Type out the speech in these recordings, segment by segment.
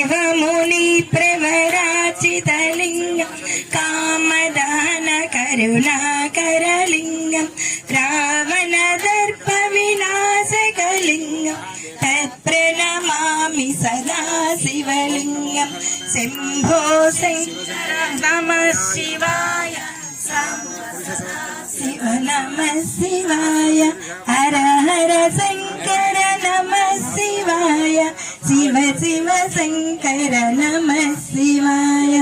దేవముని ప్రవరాచితలింగం కామదాన కరుణాకరలింగం రావణ దర్ప వినాశకలింగం తత్ప్రణమామి సదా శివలింగం. శంభో శంకర నమ శివాయ. శివ నమ శివాయ. హర హర శంకర నమ శివాయ శివ శివ శంకర నమ శివాయ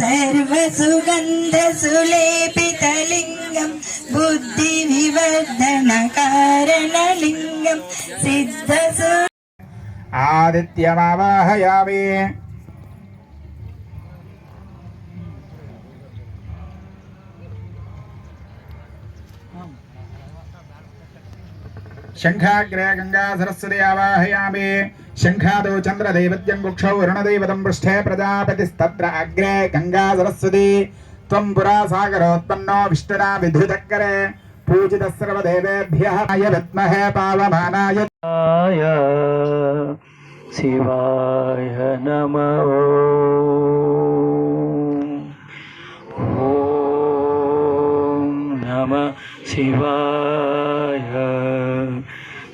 సర్వసుగంధ సులేపితలింగం బుద్ధి వివర్ధన కారణలింగం సిద్ధ సు ఆదిత్యమావాహయామి शङ्खाग्रे गङ्गा सरस्वती आवाहयामि। शङ्खादौ चन्द्रदैवत्यं वृक्षौ वरुणदैवतं पृष्ठे प्रजापतिस्तत्र अग्रे गङ्गा सरस्वती। त्वं पुरा सागरोत्पन्नो विष्णुना विधुचक्करे। पूजितः सर्वदेवेभ्यः। विद्महे पावमानाय। शिवाय नमो शिवाय।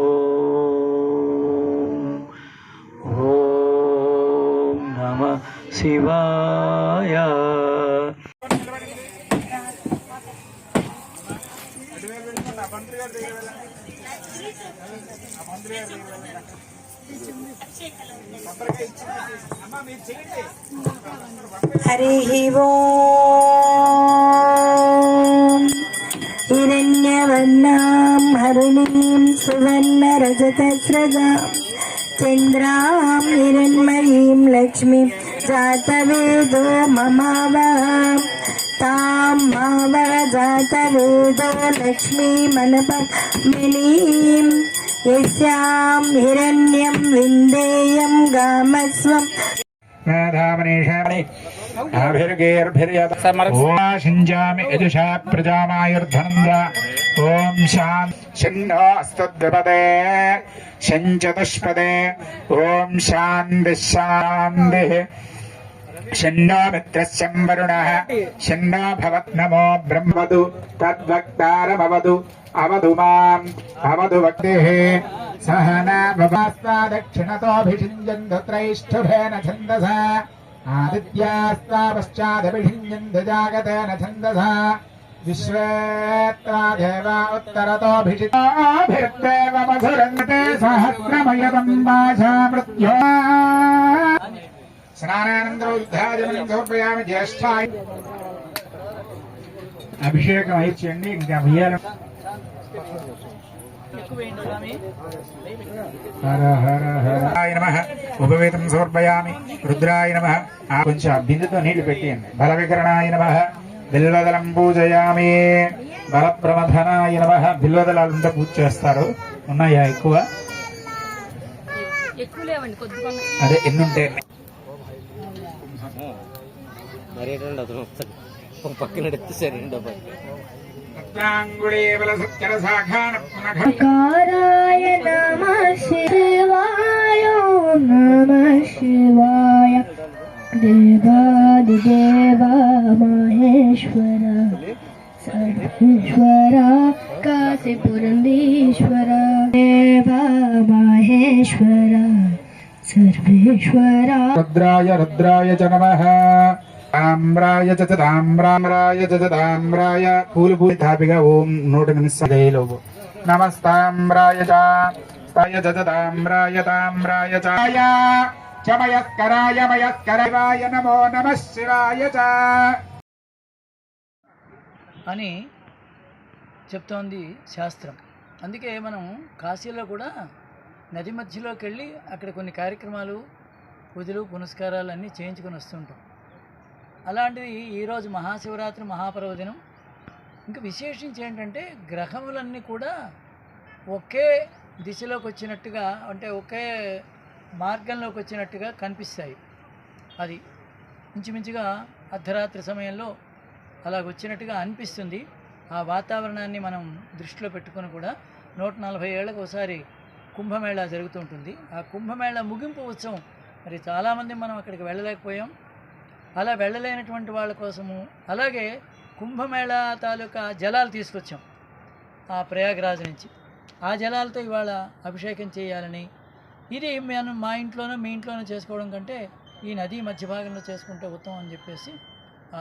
నమ శివాయ. హరి ఓం. హరుణీం సువర్ణ సువర్ణరజతస్రజాం చంద్రాం హిరణ్మయీం లక్ష్మీం. जातवृदो ममा तां मा जातवेदो लक्ष्मीमनपद्मिनीम् यस्यां हिरण्यं विन्देयं गामस्वम्। भिर्गेर्भिर्यसिञ्जामि यजुषा प्रजामायुर्धनन्द। ॐ शां छिन्नोऽस्तद्विपदे शिञ्चतुष्पदे शिन्नो मित्रस्यं वरुणः शिन्नो भवत्नमो ब्रह्मवधु तद्वक्तारमवधु अवधु माम्। अवधु वक्तेः। सहनाभवास्ता दक्षिणतोऽभिषिञ्जन्धत्रैष्ठुभेन छन्दसा। आदित्यास्ता पश्चादभिषिञ्जन्ध जागतेन छन्दसा। विश्वेत्रा देवा उत्तरतोऽभिषिताभिर्देव मधुरन्ते सहस्रमयदम् वाचा मृत्यो। स्नानानन्तरौ युद्धादिमम् समर्पयामि ज्येष्ठाय। अभिषेकमयच्यन्नि ज्ञापयामि వెయ్యాలి హర హర హరాయ నమ. ఉపవేతం సమర్పయామి. రుద్రాయ నమ. ఆ కొంచెం ఆ బిందుతో నీళ్ళు పెట్టేయండి. బల వికరణాయ నమ. బిల్వదలం పూజయామి. బల ప్రమథనాయ నమ బిల్వదలాలు పూజ చేస్తారు. ఉన్నాయా ఎక్కువ? అదే ఎన్ని ఉంటాయి మరి అతను వస్తాడు ఒక పక్కన ఎడితే సరే రెండో ाय नमः शिवाय नमः शिवाय। देवादिदेवा महेश्वरा सर्वेश्वरा काशीपुरन्दीश्वरा देवा महेश्वरा सर्वेश्वरा। रुद्राय रुद्राय च नमः। తామ్రాయ చ చ చ తామ్రాయ పూలు పూలు తాపిగా ఓం నూట నిమిషాలు నమస్తామ్రాయ చాయ స్తాయ చ తామ్రాయ తామ్రాయ చాయ చమయస్కరాయ మయస్కరాయ నమో నమ శివాయ చ అని చెప్తోంది శాస్త్రం. అందుకే మనం కాశీలో కూడా నది మధ్యలోకి వెళ్ళి అక్కడ కొన్ని కార్యక్రమాలు పూజలు పునస్కారాలు అన్నీ చేయించుకొని వస్తుంటాం. అలాంటిది ఈరోజు మహాశివరాత్రి మహాపర్వదినం. ఇంకా విశేషించి ఏంటంటే గ్రహములన్నీ కూడా ఒకే దిశలోకి వచ్చినట్టుగా అంటే ఒకే మార్గంలోకి వచ్చినట్టుగా కనిపిస్తాయి. అది ఇంచుమించుగా అర్ధరాత్రి సమయంలో అలాగ వచ్చినట్టుగా అనిపిస్తుంది. ఆ వాతావరణాన్ని మనం దృష్టిలో పెట్టుకొని కూడా నూట నలభై ఏళ్ళకు ఒకసారి కుంభమేళా జరుగుతుంటుంది ఆ కుంభమేళా ముగింపు ఉత్సవం. మరి చాలామంది మనం అక్కడికి వెళ్ళలేకపోయాం. అలా వెళ్ళలేనటువంటి వాళ్ళ కోసము. అలాగే కుంభమేళా తాలూకా జలాలు తీసుకొచ్చాం ఆ ప్రయాగరాజ్ నుంచి. ఆ జలాలతో ఇవాళ అభిషేకం చేయాలని. ఇది మనం మా ఇంట్లోనో మీ ఇంట్లోనో చేసుకోవడం కంటే ఈ నదీ మధ్య భాగంలో చేసుకుంటే ఉత్తమం అని చెప్పేసి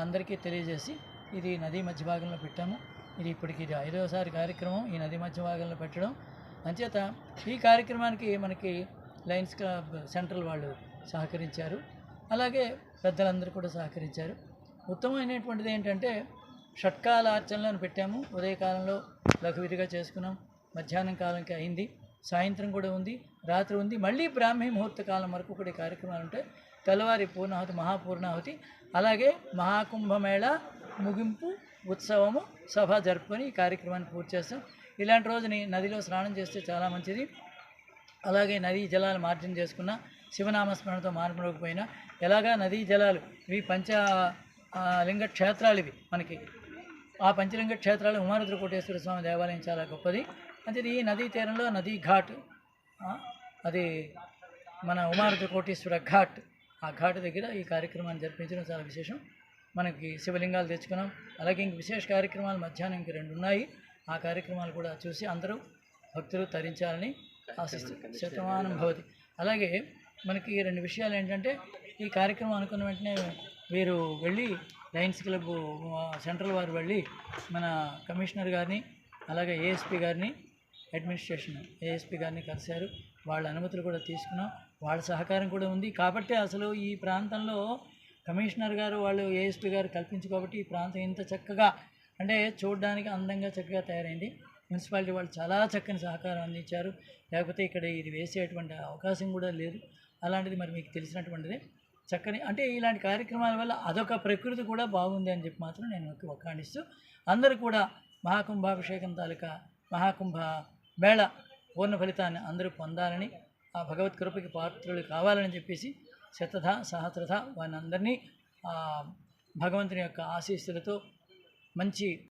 అందరికీ తెలియజేసి ఇది నదీ మధ్య భాగంలో పెట్టాము. ఇది ఇప్పటికి ఇది ఐదవసారి కార్యక్రమం. ఈ నది మధ్య భాగంలో పెట్టడం. అంచేత ఈ కార్యక్రమానికి మనకి లయన్స్ క్లబ్ సెంట్రల్ వాళ్ళు సహకరించారు. అలాగే పెద్దలందరూ కూడా సహకరించారు. ఉత్తమమైనటువంటిది ఏంటంటే షట్కాల ఆర్చనలను పెట్టాము. ఉదయకాలంలో లఘువిధిగా చేసుకున్నాం. మధ్యాహ్నం కాలంకి అయింది. సాయంత్రం కూడా ఉంది. రాత్రి ఉంది. మళ్ళీ బ్రాహ్మీ ముహూర్త కాలం వరకు కూడా కార్యక్రమాలు ఉంటాయి. తెల్లవారి పూర్ణాహుతి మహాపూర్ణాహుతి అలాగే మహాకుంభమేళ ముగింపు ఉత్సవము సభ జరుపుకొని ఈ కార్యక్రమాన్ని పూర్తి చేస్తాం. ఇలాంటి రోజుని నదిలో స్నానం చేస్తే చాలా మంచిది. అలాగే నదీ జలాలు మార్జన చేసుకున్న శివనామస్మరణతో మార్పులోకపోయినా ఎలాగా నదీ జలాలు ఇవి పంచ లింగ క్షేత్రాలు ఇవి మనకి. ఆ పంచలింగ క్షేత్రాలు ఉమారుద్ర కోటేశ్వర స్వామి దేవాలయం చాలా గొప్పది. అంటే ఈ నదీ తీరంలో నదీ ఘాట్ అది మన ఉమారుద్ర కోటేశ్వర ఘాట్. ఆ ఘాట్ దగ్గర ఈ కార్యక్రమాన్ని జరిపించడం చాలా విశేషం. మనకి శివలింగాలు తెచ్చుకున్నాం. అలాగే ఇంక విశేష కార్యక్రమాలు మధ్యాహ్నం ఇంక రెండు ఉన్నాయి ఆ కార్యక్రమాలు కూడా చూసి అందరూ భక్తులు తరించాలని ఆశిస్తూ శతమానం భవతి. అలాగే మనకి రెండు విషయాలు ఏంటంటే ఈ కార్యక్రమం అనుకున్న వెంటనే వీరు వెళ్ళి లయన్స్ క్లబ్ సెంట్రల్ వారు వెళ్ళి మన కమిషనర్ గారిని అలాగే ఏఎస్పీ గారిని అడ్మినిస్ట్రేషన్ ఏఎస్పీ గారిని కలిశారు. వాళ్ళ అనుమతులు కూడా తీసుకున్నాం. వాళ్ళ సహకారం కూడా ఉంది. కాబట్టి అసలు ఈ ప్రాంతంలో కమిషనర్ గారు వాళ్ళు ఏఎస్పీ గారు కల్పించుకోబట్టి ఈ ప్రాంతం ఇంత చక్కగా అంటే చూడడానికి అందంగా చక్కగా తయారైంది. మున్సిపాలిటీ వాళ్ళు చాలా చక్కని సహకారం అందించారు. లేకపోతే ఇక్కడ ఇది వేసేటువంటి అవకాశం కూడా లేదు. అలాంటిది మరి మీకు తెలిసినటువంటిది. చక్కని అంటే ఇలాంటి కార్యక్రమాల వల్ల అదొక ప్రకృతి కూడా బాగుంది అని చెప్పి మాత్రం నేను ఒక అందరూ కూడా మహాకుంభాభిషేకం తాలూకా మహాకుంభ మేళ పూర్ణ ఫలితాన్ని అందరూ పొందాలని ఆ భగవత్ కృపకి పాత్రులు కావాలని చెప్పేసి శతథ సహస్రథ వారిని అందరినీ భగవంతుని యొక్క ఆశీస్సులతో మంచి